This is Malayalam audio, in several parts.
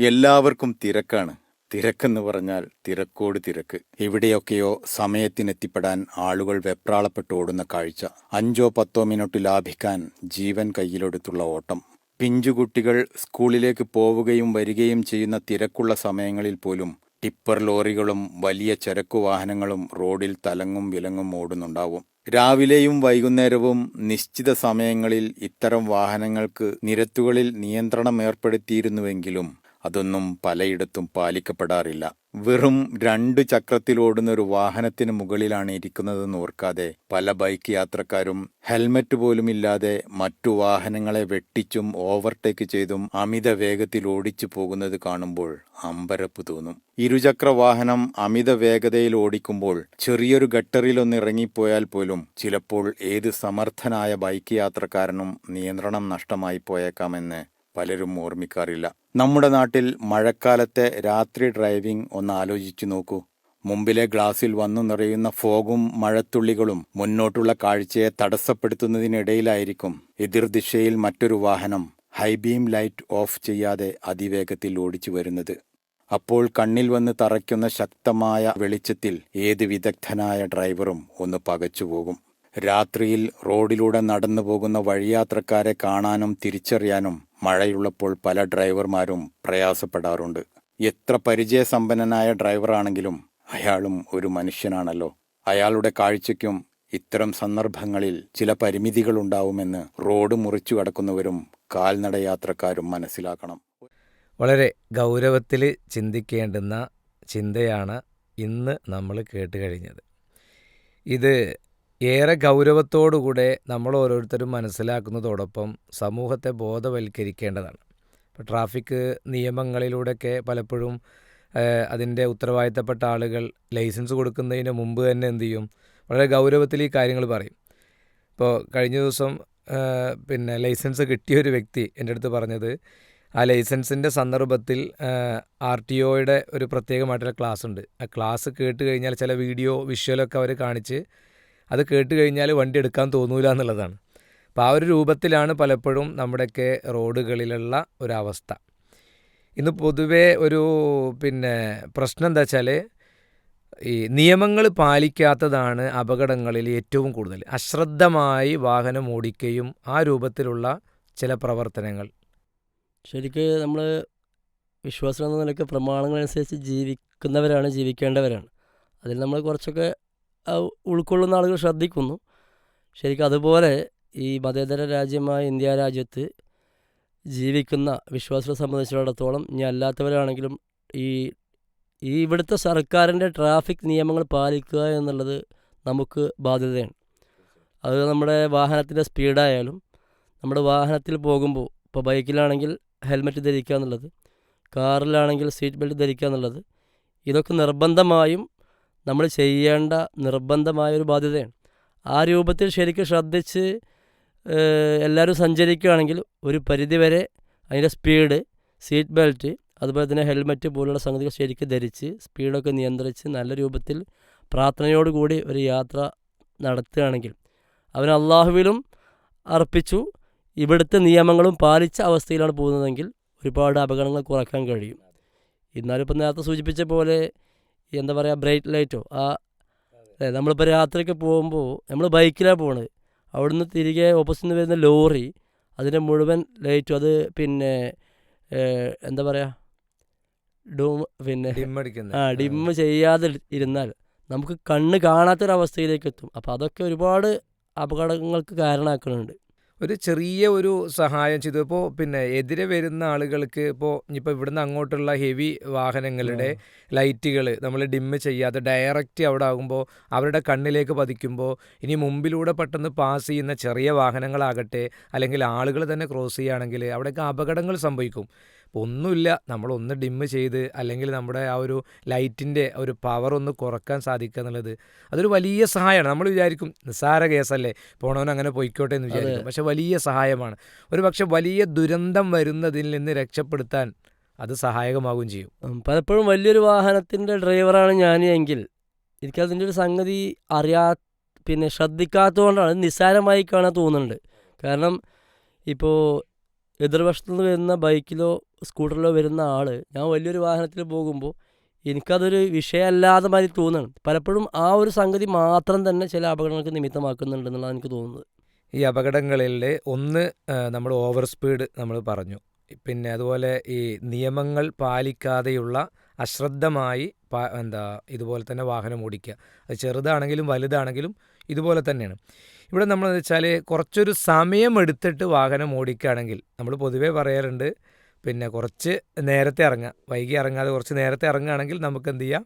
എല്ലാവർക്കും തിരക്കാണ്. തിരക്കെന്ന് പറഞ്ഞാൽ തിരക്കോട് തിരക്ക്. എവിടെയൊക്കെയോ സമയത്തിനെത്തിപ്പെടാൻ ആളുകൾ വെപ്രാളപ്പെട്ട് ഓടുന്ന കാഴ്ച. അഞ്ചോ പത്തോ മിനിറ്റ് ലാഭിക്കാൻ ജീവൻ കയ്യിലെടുത്തുള്ള ഓട്ടം. പിഞ്ചുകുട്ടികൾ സ്കൂളിലേക്ക് പോവുകയും വരികയും ചെയ്യുന്ന തിരക്കുള്ള സമയങ്ങളിൽ പോലും ടിപ്പർ ലോറികളും വലിയ ചരക്കു വാഹനങ്ങളും റോഡിൽ തലങ്ങും വിലങ്ങും ഓടുന്നുണ്ടാവും. രാവിലെയും വൈകുന്നേരവും നിശ്ചിത സമയങ്ങളിൽ ഇത്തരം വാഹനങ്ങൾക്ക് നിരത്തുകളിൽ നിയന്ത്രണം ഏർപ്പെടുത്തിയിരുന്നുവെങ്കിലും അതൊന്നും പലയിടത്തും പാലിക്കപ്പെടാറില്ല. വെറും രണ്ട് ചക്രത്തിലോടുന്ന ഒരു വാഹനത്തിന് മുകളിലാണ് ഇരിക്കുന്നതെന്ന് ഓർക്കാതെ പല ബൈക്ക് യാത്രക്കാരും ഹെൽമറ്റ് പോലുമില്ലാതെ മറ്റു വാഹനങ്ങളെ വെട്ടിച്ചും ഓവർടേക്ക് ചെയ്തും അമിത വേഗത്തിൽ ഓടിച്ചു പോകുന്നത് കാണുമ്പോൾ അമ്പരപ്പ് തോന്നും. ഇരുചക്ര വാഹനം അമിത വേഗതയിൽ ഓടിക്കുമ്പോൾ ചെറിയൊരു ഗട്ടറിലൊന്ന് ഇറങ്ങിപ്പോയാൽ പോലും ചിലപ്പോൾ ഏത് സമർത്ഥനായ ബൈക്ക് യാത്രക്കാരനും നിയന്ത്രണം നഷ്ടമായി പോയേക്കാമെന്ന് പലരും ഓർമ്മിക്കാറില്ല. നമ്മുടെ നാട്ടിൽ മഴക്കാലത്തെ രാത്രി ഡ്രൈവിംഗ് ഒന്ന് ആലോചിച്ചു നോക്കൂ. മുമ്പിലെ ഗ്ലാസിൽ വന്നു നിറയുന്ന ഫോഗും മഴത്തുള്ളികളും മുന്നോട്ടുള്ള കാഴ്ചയെ തടസ്സപ്പെടുത്തുന്നതിനിടയിലായിരിക്കും എതിർദിശയിൽ മറ്റൊരു വാഹനം ഹൈബീം ലൈറ്റ് ഓഫ് ചെയ്യാതെ അതിവേഗത്തിൽ ഓടിച്ചു വരുന്നത്. അപ്പോൾ കണ്ണിൽ വന്ന് തറയ്ക്കുന്ന ശക്തമായ വെളിച്ചത്തിൽ ഏത് വിദഗ്ധനായ ഡ്രൈവറും ഒന്ന് പകച്ചുപോകും രാത്രിയിൽ റോഡിലൂടെ നടന്നു പോകുന്ന വഴിയാത്രക്കാരെ കാണാനും തിരിച്ചറിയാനും മഴയുള്ളപ്പോൾ പല ഡ്രൈവർമാരും പ്രയാസപ്പെടാറുണ്ട്. എത്ര പരിചയസമ്പന്നനായ ഡ്രൈവറാണെങ്കിലും അയാളും ഒരു മനുഷ്യനാണല്ലോ. അയാളുടെ കാഴ്ചയ്ക്കും ഇത്തരം സന്ദർഭങ്ങളിൽ ചില പരിമിതികളുണ്ടാവുമെന്ന് റോഡ് മുറിച്ചു കടക്കുന്നവരും കാൽനടയാത്രക്കാരും മനസ്സിലാക്കണം. വളരെ ഗൗരവത്തിൽ ചിന്തിക്കേണ്ടുന്ന ചിന്തയാണ് ഇന്ന് നമ്മൾ കേട്ട് കഴിഞ്ഞത് ഇത് ഏറെ ഗൗരവത്തോടുകൂടെ നമ്മൾ ഓരോരുത്തരും മനസ്സിലാക്കുന്നതോടൊപ്പം സമൂഹത്തെ ബോധവൽക്കരിക്കേണ്ടതാണ്. ഇപ്പോൾ ട്രാഫിക് നിയമങ്ങളിലൂടെയൊക്കെ പലപ്പോഴും അതിന്റെ ഉത്തരവാദിത്തപ്പെട്ട ആളുകൾ ലൈസൻസ് കൊടുക്കുന്നതിന് മുമ്പ് തന്നെ എന്ത് ചെയ്യും? വളരെ ഗൗരവത്തിൽ ഈ കാര്യങ്ങൾ പറയും. ഇപ്പോൾ കഴിഞ്ഞ ദിവസം പിന്നെ ലൈസൻസ് കിട്ടിയ ഒരു വ്യക്തി എന്റെ അടുത്ത് പറഞ്ഞത് ആ ലൈസൻസിന്റെ സന്ദർഭത്തിൽ ആർ ടി ഒയുടെ ഒരു പ്രത്യേകമായിട്ടുള്ള ക്ലാസ് ഉണ്ട് ആ ക്ലാസ് കേട്ട് കഴിഞ്ഞാൽ ചില വീഡിയോ വിഷ്വലൊക്കെ അവർ കാണിച്ച് അത് കേട്ട് കഴിഞ്ഞാൽ വണ്ടി എടുക്കാൻ തോന്നൂല എന്നുള്ളതാണ്. അപ്പോൾ ആ ഒരു രൂപത്തിലാണ് പലപ്പോഴും നമ്മുടെയൊക്കെ റോഡുകളിലുള്ള ഒരവസ്ഥ. ഇന്ന് പൊതുവേ ഒരു പിന്നെ പ്രശ്നം എന്താ വെച്ചാൽ ഈ നിയമങ്ങൾ പാലിക്കാത്തതാണ് അപകടങ്ങളിൽ ഏറ്റവും കൂടുതൽ. അശ്രദ്ധമായി വാഹനം ഓടിക്കുകയും ആ രൂപത്തിലുള്ള ചില പ്രവർത്തനങ്ങൾ. ശരിക്ക് നമ്മൾ വിശ്വാസം എന്ന നിലയ്ക്ക് പ്രമാണങ്ങളനുസരിച്ച് ജീവിക്കുന്നവരാണ് ജീവിക്കേണ്ടവരാണ്. അതിൽ നമ്മൾ കുറച്ചൊക്കെ ഉൾക്കൊള്ളുന്ന ആളുകൾ ശ്രദ്ധിക്കുന്നു. ശരിക്കും അതുപോലെ ഈ മതേതര രാജ്യമായ ഇന്ത്യ രാജ്യത്ത് ജീവിക്കുന്ന വിശ്വാസികളെ സംബന്ധിച്ചിടത്തോളം ഇനി അല്ലാത്തവരാണെങ്കിലും ഈ ഈ ഇവിടുത്തെ സർക്കാരിന്റെ ട്രാഫിക് നിയമങ്ങൾ പാലിക്കുക എന്നുള്ളത് നമുക്ക് ബാധ്യതയാണ്. അത് നമ്മുടെ വാഹനത്തിന്റെ സ്പീഡായാലും നമ്മുടെ വാഹനത്തിൽ പോകുമ്പോൾ ഇപ്പോൾ ബൈക്കിലാണെങ്കിൽ ഹെൽമെറ്റ് ധരിക്കുക എന്നുള്ളത് കാറിലാണെങ്കിൽ സീറ്റ് ബെൽറ്റ് ധരിക്കുക എന്നുള്ളത് ഇതൊക്കെ നിർബന്ധമായും നമ്മൾ ചെയ്യേണ്ട നിർബന്ധമായ ഒരു ബാധ്യതയാണ്. ആ രൂപത്തിൽ ശരിക്കും ശ്രദ്ധിച്ച് എല്ലാവരും സഞ്ചരിക്കുകയാണെങ്കിൽ ഒരു പരിധിവരെ അതിന്റെ സ്പീഡ് സീറ്റ് ബെൽറ്റ് അതുപോലെ തന്നെ ഹെൽമെറ്റ് പോലുള്ള സംഗതികൾ ശരിക്കും ധരിച്ച് സ്പീഡൊക്കെ നിയന്ത്രിച്ച് നല്ല രൂപത്തിൽ പ്രാർത്ഥനയോടുകൂടി ഒരു യാത്ര നടത്തുകയാണെങ്കിൽ അവൻ അള്ളാഹുവിലും അർപ്പിച്ചു. ഇവിടുത്തെ നിയമങ്ങളും പാലിച്ച അവസ്ഥയിലാണ് പോകുന്നതെങ്കിൽ ഒരുപാട് അപകടങ്ങൾ കുറയ്ക്കാൻ കഴിയും. എന്നാലും ഇപ്പം നേരത്തെ സൂചിപ്പിച്ച പോലെ എന്താ പറയുക ബ്രൈറ്റ് ലൈറ്റോ ആ നമ്മളിപ്പോൾ രാത്രിയൊക്കെ പോകുമ്പോൾ നമ്മൾ ബൈക്കിലാണ് പോകുന്നത് അവിടുന്ന് തിരികെ ഓപ്പോസിറ്റ് നിന്ന് വരുന്ന ലോറി അതിന്റെ മുഴുവൻ ലൈറ്റും അത് പിന്നെ എന്താ പറയുക ഡൂം പിന്നെ ഡിമ്മടിക്കുന്നത് ആ ഡിമ്മ് ചെയ്യാതെ ഇരുന്നാൽ നമുക്ക് കണ്ണ് കാണാത്തൊരവസ്ഥയിലേക്ക് എത്തും. അപ്പോൾ അതൊക്കെ ഒരുപാട് അപകടങ്ങൾക്ക് കാരണമാക്കുന്നുണ്ട്. ഒരു ചെറിയ ഒരു സഹായം ചെയ്തു. ഇപ്പോൾ പിന്നെ എതിരെ വരുന്ന ആളുകൾക്ക് ഇപ്പോൾ ഇനിയിപ്പോൾ ഇവിടുന്ന് അങ്ങോട്ടുള്ള ഹെവി വാഹനങ്ങളുടെ ലൈറ്റുകൾ നമ്മൾ ഡിമ്മ് ചെയ്യാതെ ഡയറക്റ്റ് അവിടെ ആകുമ്പോൾ അവരുടെ കണ്ണിലേക്ക് പതിക്കുമ്പോൾ ഇനി മുമ്പിലൂടെ പെട്ടെന്ന് പാസ് ചെയ്യുന്ന ചെറിയ വാഹനങ്ങളാകട്ടെ അല്ലെങ്കിൽ ആളുകൾ തന്നെ ക്രോസ് ചെയ്യുകയാണെങ്കിൽ അവിടെയൊക്കെ അപകടങ്ങൾ സംഭവിക്കും. അപ്പോൾ ഒന്നുമില്ല. നമ്മളൊന്ന് ഡിമ്മ് ചെയ്ത് അല്ലെങ്കിൽ നമ്മുടെ ആ ഒരു ലൈറ്റിന്റെ ഒരു പവർ ഒന്ന് കുറയ്ക്കാൻ സാധിക്കുക എന്നുള്ളത് അതൊരു വലിയ സഹായമാണ്. നമ്മൾ വിചാരിക്കും നിസ്സാര കേസല്ലേ പോണവൻ അങ്ങനെ പൊയ്ക്കോട്ടെ എന്ന് വിചാരിക്കും. പക്ഷെ വലിയ സഹായമാണ്. ഒരു പക്ഷെ വലിയ ദുരന്തം വരുന്നതിൽ നിന്ന് രക്ഷപ്പെടുത്താൻ അത് സഹായകമാവുകയും ചെയ്യും. പലപ്പോഴും വലിയൊരു വാഹനത്തിന്റെ ഡ്രൈവറാണ് ഞാൻ എങ്കിൽ എനിക്കതിന്റെ ഒരു സംഗതി അറിയാ പിന്നെ ശ്രദ്ധിക്കാത്തതുകൊണ്ടാണ് നിസ്സാരമായി കാണാൻ തോന്നുന്നുണ്ട്. കാരണം ഇപ്പോൾ എതിർവശത്തു നിന്ന് വരുന്ന ബൈക്കിലോ സ്കൂട്ടറിലോ വരുന്ന ആൾ ഞാൻ വലിയൊരു വാഹനത്തിൽ പോകുമ്പോൾ എനിക്കതൊരു വിഷയമല്ലാതെ മാതിരി തോന്നുകയാണ് പലപ്പോഴും ആ ഒരു സംഗതി മാത്രം തന്നെ ചില അപകടങ്ങൾക്ക് നിമിത്തമാക്കുന്നുണ്ടെന്നുള്ളതാണ് എനിക്ക് തോന്നുന്നത്. ഈ അപകടങ്ങളിൽ ഒന്ന് നമ്മൾ ഓവർ സ്പീഡ് നമ്മൾ പറഞ്ഞു. പിന്നെ അതുപോലെ ഈ നിയമങ്ങൾ പാലിക്കാതെയുള്ള അശ്രദ്ധമായി എന്താ ഇതുപോലെ തന്നെ വാഹനം ഓടിക്കുക. അത് ചെറുതാണെങ്കിലും വലുതാണെങ്കിലും ഇതുപോലെ തന്നെയാണ്. ഇവിടെ നമ്മൾ വെച്ചാൽ കുറച്ചൊരു സമയമെടുത്തിട്ട് വാഹനം ഓടിക്കുകയാണെങ്കിൽ നമ്മൾ പൊതുവേ പറയാറുണ്ട് പിന്നെ കുറച്ച് നേരത്തെ ഇറങ്ങുക. വൈകി ഇറങ്ങാതെ കുറച്ച് നേരത്തെ ഇറങ്ങുകയാണെങ്കിൽ നമുക്ക് എന്ത് ചെയ്യാം?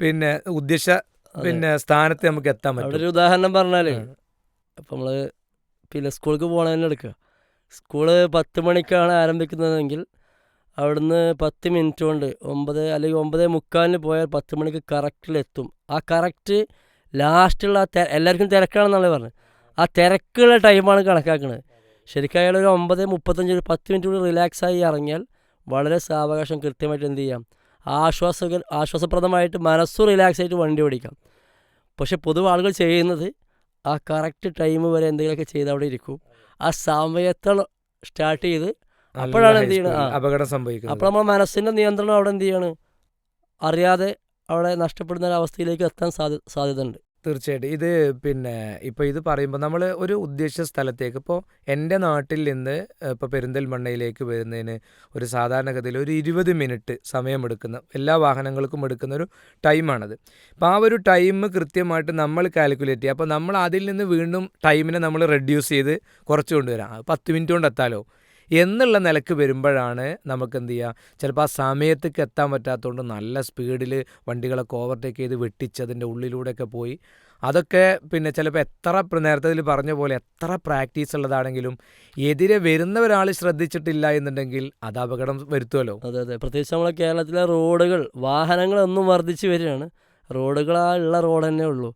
പിന്നെ ഉദ്ദേശ പിന്നെ സ്ഥാനത്ത് നമുക്ക് എത്താൻ പറ്റും. ഒരു ഉദാഹരണം പറഞ്ഞാൽ അപ്പൊ ഇപ്പം നമ്മൾ പിന്നെ സ്കൂൾക്ക് പോകണതന്നെ എടുക്കുക. സ്കൂൾ പത്ത് മണിക്കാണ് ആരംഭിക്കുന്നതെങ്കിൽ അവിടുന്ന് പത്ത് മിനിറ്റ് കൊണ്ട് ഒമ്പത് അല്ലെങ്കിൽ ഒമ്പത് മുക്കാലിന് പോയാൽ പത്ത് മണിക്ക് കറക്റ്റിലെത്തും ആ കറക്റ്റ് ലാസ്റ്റുള്ള എല്ലാവർക്കും തിരക്കാണെന്നാണ് പറഞ്ഞത്. ആ തിരക്കുള്ള ടൈമാണ് കണക്കാക്കുന്നത് ശരിക്കും അയാൾ ഒരു ഒമ്പത് മുപ്പത്തഞ്ച് ഒരു പത്ത് മിനിറ്റ് കൂടി റിലാക്സ് ആയി ഇറങ്ങിയാൽ വളരെ സാവകാശം കൃത്യമായിട്ട് എന്ത് ചെയ്യാം? ആശ്വാസകർ ആശ്വാസപ്രദമായിട്ട് മനസ്സു റിലാക്സ് ആയിട്ട് വണ്ടി ഓടിക്കാം. പക്ഷെ പൊതുവെ ആളുകൾ ചെയ്യുന്നത് ആ കറക്റ്റ് ടൈം വരെ എന്തെങ്കിലുമൊക്കെ ചെയ്ത് അവിടെ ഇരിക്കും. ആ സമയത്തോളം സ്റ്റാർട്ട് ചെയ്ത് അപ്പോഴാണ് എന്ത് ചെയ്യണത്? അപകടം സംഭവിക്കുന്നത്. അപ്പോൾ നമ്മൾ മനസ്സിന്റെ നിയന്ത്രണം അവിടെ എന്ത് ചെയ്യാണ്? അറിയാതെ അവിടെ നഷ്ടപ്പെടുന്ന ഒരു അവസ്ഥയിലേക്ക് എത്താൻ സാധ്യ സാധ്യത ഉണ്ട് തീർച്ചയായിട്ടും. ഇത് പിന്നെ ഇപ്പോൾ ഇത് പറയുമ്പോൾ നമ്മൾ ഒരു ഉദ്ദേശ സ്ഥലത്തേക്ക് ഇപ്പോൾ എന്റെ നാട്ടിൽ നിന്ന് ഇപ്പോൾ പെരിന്തൽമണ്ണയിലേക്ക് വരുന്നതിന് ഒരു സാധാരണഗതിയിൽ ഒരു ഇരുപത് മിനിറ്റ് സമയമെടുക്കുന്ന എല്ലാ വാഹനങ്ങൾക്കും എടുക്കുന്ന ഒരു ടൈമാണത്. അപ്പോൾ ആ ഒരു ടൈം കൃത്യമായിട്ട് നമ്മൾ കാൽക്കുലേറ്റ് ചെയ്യുക. അപ്പോൾ നമ്മൾ അതിൽ നിന്ന് വീണ്ടും ടൈമിനെ നമ്മൾ റെഡ്യൂസ് ചെയ്ത് കുറച്ച് കൊണ്ടുവരാം. പത്ത് മിനിറ്റ് കൊണ്ട് എത്താലോ? എന്നുള്ള നിലയ്ക്ക് വരുമ്പോഴാണ് നമുക്ക് എന്ത് ചെയ്യുക ചിലപ്പോൾ ആ സമയത്തേക്ക് എത്താൻ പറ്റാത്തതുകൊണ്ട് നല്ല സ്പീഡിൽ വണ്ടികളൊക്കെ ഓവർടേക്ക് ചെയ്ത് വെട്ടിച്ചതിന്റെ ഉള്ളിലൂടെയൊക്കെ പോയി. അതൊക്കെ പിന്നെ ചിലപ്പോൾ എത്ര നേരത്തെ ഇതിൽ പറഞ്ഞ പോലെ എത്ര പ്രാക്ടീസ് ഉള്ളതാണെങ്കിലും എതിരെ വരുന്ന ഒരാൾ ശ്രദ്ധിച്ചിട്ടില്ല എന്നുണ്ടെങ്കിൽ അത് അപകടം വരുത്തുമല്ലോ അതെ അതെ. പ്രത്യേകിച്ച് നമ്മളെ കേരളത്തിലെ റോഡുകൾ വാഹനങ്ങളൊന്നും വർദ്ധിച്ചു വരികയാണ്. റോഡുകൾ ആ ഉള്ള റോഡ് തന്നെ ഉള്ളൂ.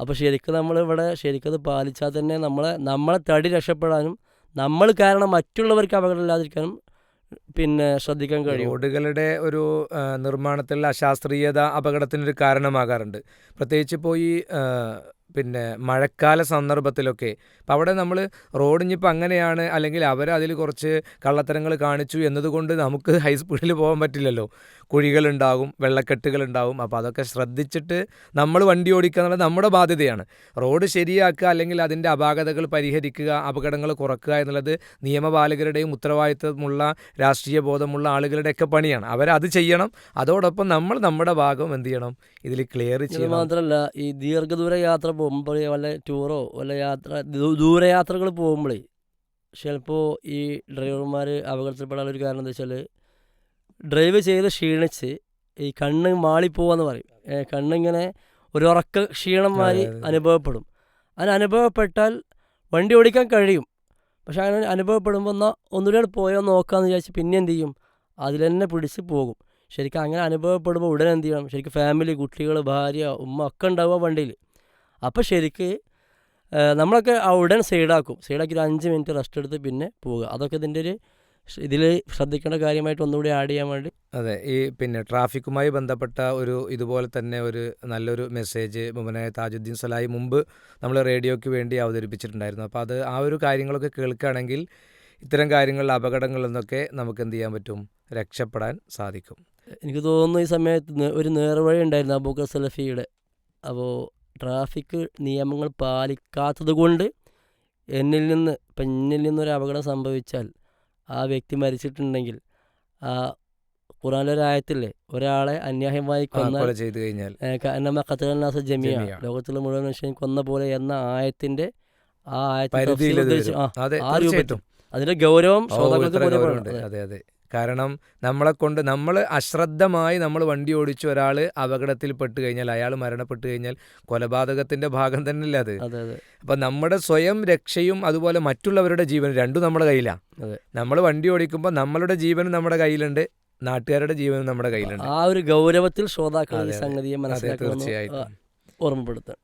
അപ്പോൾ ശരിക്കും നമ്മളിവിടെ ശരിക്കും അത് പാലിച്ചാൽ തന്നെ നമ്മളെ നമ്മളെ തടി രക്ഷപ്പെടാനും നമ്മൾ കാരണം മറ്റുള്ളവർക്ക് അപകടം ഇല്ലാതിരിക്കാനും പിന്നെ ശ്രദ്ധിക്കാൻ കഴിയും. റോഡുകളുടെ ഒരു നിർമ്മാണത്തിലുള്ള അശാസ്ത്രീയത അപകടത്തിനൊരു കാരണമാകാറുണ്ട്. പ്രത്യേകിച്ച് ഇപ്പോൾ ഈ പിന്നെ മഴക്കാല സന്ദർഭത്തിലൊക്കെ. അപ്പം അവിടെ നമ്മൾ റോഡ് ഇനിയിപ്പോൾ അങ്ങനെയാണ് അല്ലെങ്കിൽ അവർ അതിൽ കുറച്ച് കള്ളത്തരങ്ങൾ കാണിച്ചു എന്നതുകൊണ്ട് നമുക്ക് ഹൈ സ്പീഡിൽ പോകാൻ പറ്റില്ലല്ലോ. കുഴികളുണ്ടാകും വെള്ളക്കെട്ടുകളുണ്ടാകും. അപ്പോൾ അതൊക്കെ ശ്രദ്ധിച്ചിട്ട് നമ്മൾ വണ്ടി ഓടിക്കുക എന്നുള്ളത് നമ്മുടെ ബാധ്യതയാണ്. റോഡ് ശരിയാക്കുക അല്ലെങ്കിൽ അതിന്റെ അപാകതകൾ പരിഹരിക്കുക അപകടങ്ങൾ കുറക്കുക എന്നുള്ളത് നിയമപാലകരുടെയും ഉത്തരവാദിത്തമുള്ള രാഷ്ട്രീയ ബോധമുള്ള ആളുകളുടെയൊക്കെ പണിയാണ്. അവരത് ചെയ്യണം. അതോടൊപ്പം നമ്മൾ നമ്മുടെ ഭാഗം എന്ത് ചെയ്യണം? ഇതിൽ ക്ലിയർ ചെയ്യണം. മാത്രമല്ല ഈ ദീർഘദൂര യാത്ര പോകുമ്പോൾ വല്ല ടൂറോ വല്ല യാത്ര ദൂരയാത്രകൾ പോകുമ്പോഴേ ചിലപ്പോൾ ഈ ഡ്രൈവർമാർ അപകടത്തിൽപ്പെടാനുള്ള ഒരു കാരണം എന്താ വെച്ചാൽ ഡ്രൈവ് ചെയ്ത് ക്ഷീണിച്ച് ഈ കണ്ണ് മാളിപ്പോവാന്ന് പറയും. കണ്ണിങ്ങനെ ഒരു ഉറക്ക ക്ഷീണം മാറി. അനുഭവപ്പെടും. അങ്ങനെ അനുഭവപ്പെട്ടാൽ വണ്ടി ഓടിക്കാൻ കഴിയും. പക്ഷെ അങ്ങനെ അനുഭവപ്പെടുമ്പോൾ എന്നാൽ ഒന്നുകൂടെ പോയോ നോക്കാമെന്ന് വിചാരിച്ച് പിന്നെ എന്ത് ചെയ്യും? അതിൽ തന്നെ പിടിച്ച് പോകും. ശരിക്കും അങ്ങനെ അനുഭവപ്പെടുമ്പോൾ ഉടനെ എന്ത് ചെയ്യണം? ശരിക്കും ഫാമിലി കുട്ടികൾ ഭാര്യ ഉമ്മ ഒക്കെ ഉണ്ടാവുക വണ്ടിയിൽ അപ്പോൾ ശരിക്ക് നമ്മളൊക്കെ ഉടൻ സൈഡാക്കും. സൈഡാക്കി ഒരു അഞ്ച് മിനിറ്റ് റെസ്റ്റ് എടുത്ത് പിന്നെ പോവുക. അതൊക്കെ ഇതിന്റെ ഒരു ഇതിൽ ശ്രദ്ധിക്കേണ്ട കാര്യമായിട്ട് ഒന്നുകൂടി ആഡ് ചെയ്യാൻ വേണ്ടി. അതെ ഈ പിന്നെ ട്രാഫിക്കുമായി ബന്ധപ്പെട്ട ഒരു ഇതുപോലെ തന്നെ ഒരു നല്ലൊരു മെസ്സേജ് മുമ്പനായ താജുദ്ദീൻ സലായി മുമ്പ് നമ്മൾ റേഡിയോയ്ക്ക് വേണ്ടി അവതരിപ്പിച്ചിട്ടുണ്ടായിരുന്നു. അപ്പോൾ അത് ആ ഒരു കാര്യങ്ങളൊക്കെ കേൾക്കുകയാണെങ്കിൽ ഇത്തരം കാര്യങ്ങളിൽ അപകടങ്ങളിൽ നിന്നൊക്കെ നമുക്ക് എന്ത് ചെയ്യാൻ പറ്റും? രക്ഷപ്പെടാൻ സാധിക്കും. എനിക്ക് തോന്നുന്നു ഈ സമയത്ത് ഒരു നേർവഴി ഉണ്ടായിരുന്നു അബൂക്കർ സലഫിയുടെ. അപ്പോൾ ട്രാഫിക് നിയമങ്ങൾ പാലിക്കാത്തത് കൊണ്ട് എന്നിൽ നിന്ന് ഇപ്പം എന്നിൽ നിന്നൊരു അപകടം സംഭവിച്ചാൽ ആ വ്യക്തി മരിച്ചിട്ടുണ്ടെങ്കിൽ ആ ഖുറാനൊരായത്തില്ലേ ഒരാളെ അന്യായമായി കൊന്ന ചെയ്തു കഴിഞ്ഞാൽ എന്നമ്മ ഖത്തനാസ ജമിയ. ലോകത്തിലെ മുഴുവൻ മനുഷ്യൻ കൊന്ന പോലെ എന്ന ആയത്തിന്റെ ആ വരും. ആ രൂപത്തും അതിന്റെ ഗൗരവം ശ്രോതാക്കൾക്ക്. അതെ അതെ കാരണം നമ്മളെ കൊണ്ട് നമ്മൾ അശ്രദ്ധമായി നമ്മൾ വണ്ടി ഓടിച്ച ഒരാൾ അപകടത്തിൽ പെട്ട് കഴിഞ്ഞാൽ അയാൾ മരണപ്പെട്ട് കഴിഞ്ഞാൽ കൊലപാതകത്തിന്റെ ഭാഗം തന്നെയല്ലേ അത്? അപ്പം നമ്മുടെ സ്വയം രക്ഷയും അതുപോലെ മറ്റുള്ളവരുടെ ജീവനും രണ്ടും നമ്മുടെ കയ്യിലാണ്. നമ്മൾ വണ്ടി ഓടിക്കുമ്പോൾ നമ്മളുടെ ജീവനും നമ്മുടെ കയ്യിലുണ്ട് നാട്ടുകാരുടെ ജീവനും നമ്മുടെ കയ്യിലുണ്ട്. ആ ഒരു ഗൗരവത്തിൽ ശ്രോതാക്കൾ അതെ. സംഗതിയെ മനസ്സിലാക്കി തീർച്ചയായിട്ടും. ഓർമ്മപ്പെടുത്താം.